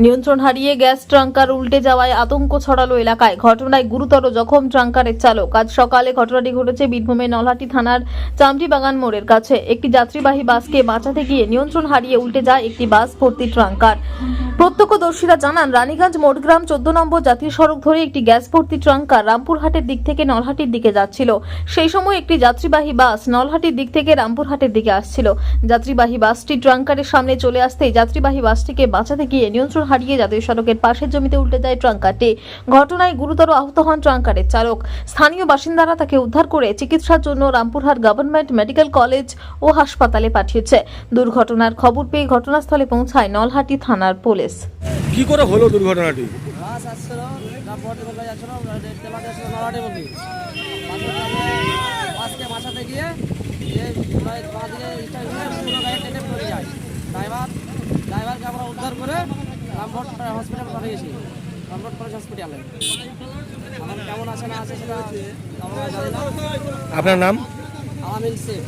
নিয়ন্ত্রণ হারিয়ে গ্যাস ট্রাঙ্কার উল্টে যাওয়ায় আতঙ্ক ছড়ালো এলাকায়। ঘটনায় গুরুতর জখম ট্রাঙ্কারের চালক। আজ সকালে ঘটনাটি ঘটেছে বীরভূমের নলহাটি থানার চামটি বাগান মোড়ের কাছে। একটি যাত্রীবাহী বাসকে বাঁচাতে গিয়ে নিয়ন্ত্রণ হারিয়ে উল্টে যায় একটি বাস ভর্তি ট্রাঙ্কার। প্রত্যক্ষদর্শীরা জানান, রানীগঞ্জ মোটগ্রাম চোদ্দ নম্বর জাতীয় সড়ক ধরে একটি গ্যাস ভর্তি ট্রাঙ্কার রামপুরহাটের দিক থেকে নলহাটির দিকে যাচ্ছিল। সেই সময় একটি যাত্রীবাহী বাস নলহাটির দিক থেকে রামপুরহাটের দিকে আসছিল। যাত্রীবাহী বাসটি ট্রাঙ্কারের সামনে চলে আসতেই যাত্রীবাহী বাসটিকে বাঁচাতে গিয়ে নিয়ন্ত্রণ হারিয়ে জাতীয় সড়কের পাশের জমিতে উল্টে যায় ট্রাঙ্কারটি ঘটনায় গুরুতর আহত হন ট্রাঙ্কারের চালক। স্থানীয় বাসিন্দারা তাকে উদ্ধার করে চিকিৎসার জন্য রামপুরহাট গভর্নমেন্ট মেডিকেল কলেজ ও হাসপাতালে পাঠিয়েছে। দুর্ঘটনার খবর পেয়ে ঘটনাস্থলে পৌঁছায় নলহাটি থানার পুলিশ। কি করে হলো দুর্ঘটনাটি? বাস আসছিল রামপুরহাটি বলতে যাচ্ছিল তেলা যাচ্ছিল নলাটি বলবি বাসকে বাঁচাতে গিয়ে বাঁ দিকে পুরো গাড়ি টেনে পড়ে যায়। ড্রাইভার ড্রাইভারকে আমরা উদ্ধার করে রামপুরহাট হসপিটাল পাঠিয়েছি। রামপুরহাট কলেজ হসপিটালে আমার কেমন আছে না আছে সেটা আপনার নাম? আলামিন শেখ